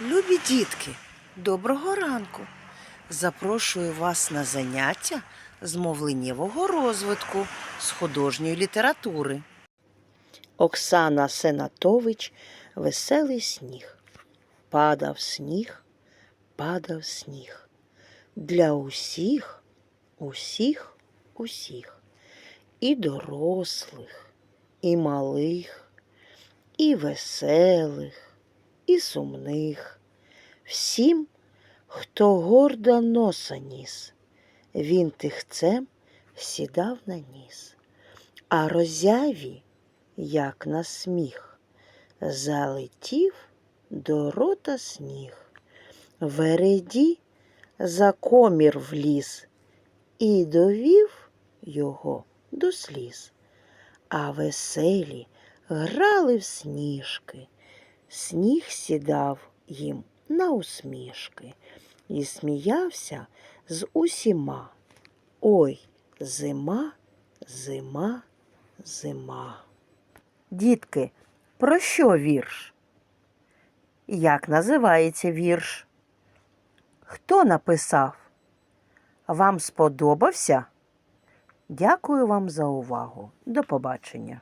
Любі дітки, доброго ранку! Запрошую вас на заняття з мовленнєвого розвитку з художньої літератури. Оксана Сенатович Веселий сніг. Падав сніг, падав сніг. Для усіх, усіх, усіх. І дорослих, і малих, і веселих, і сумних. Всім, хто гордо носа ніс, він тихцем сідав на ніс, а роззяві, як на сміх, залетів до рота сніг. Вереді за комір вліз і довів його до сліз. А веселі грали в сніжки. Сніг сідав їм на усмішки і сміявся з усіма. Ой, зима, зима, зима. Дітки, про що вірш? Як називається вірш? Хто написав? Вам сподобався? Дякую вам за увагу. До побачення.